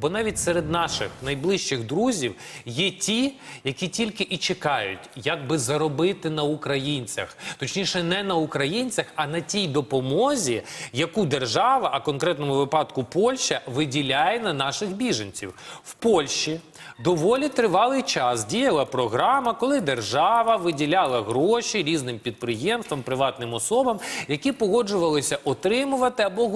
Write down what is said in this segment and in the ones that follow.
Бо навіть серед наших найближчих друзів є ті, які тільки і чекають, як би заробити на українцях, точніше, не на українцях, а на тій допомозі, яку держава, а конкретному випадку Польща, виділяє на наших біженців. В Польщі доволі тривалий час діяла програма, коли держава виділяла гроші різним підприємствам, приватним особам, які погоджувалися отримувати або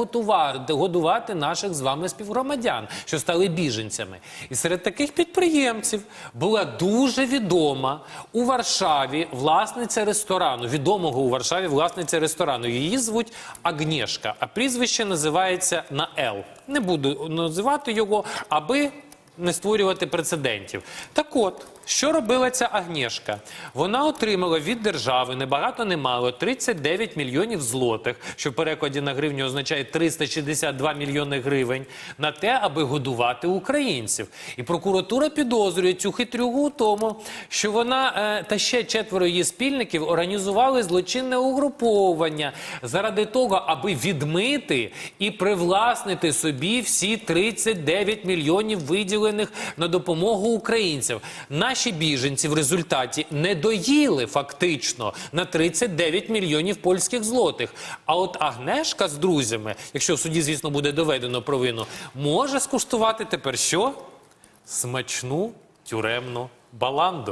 годувати наших з вами співгромадян, що стали біженцями. І серед таких підприємців була дуже відома у Варшаві власниця ресторану, відомого у Варшаві власниця ресторану. Її звуть Агнєшка, а прізвище називається на Л. Не буду називати його, аби не створювати прецедентів. Так от, що робила ця Агнєшка? Вона отримала від держави небагато не мало 39 мільйонів злотих, що в перекладі на гривню означає 362 мільйони гривень, на те, аби годувати українців. І прокуратура підозрює цю хитрюгу у тому, що вона е, та ще четверо її спільників організували злочинне угруповання заради того, аби відмити і привласнити собі всі 39 мільйонів виділених на допомогу українцям. Наші біженці в результаті не доїли фактично на 39 мільйонів польських злотих. А от Агнешка з друзями, якщо в суді, звісно, буде доведено провину, може скуштувати тепер що? Смачну тюремну баланду.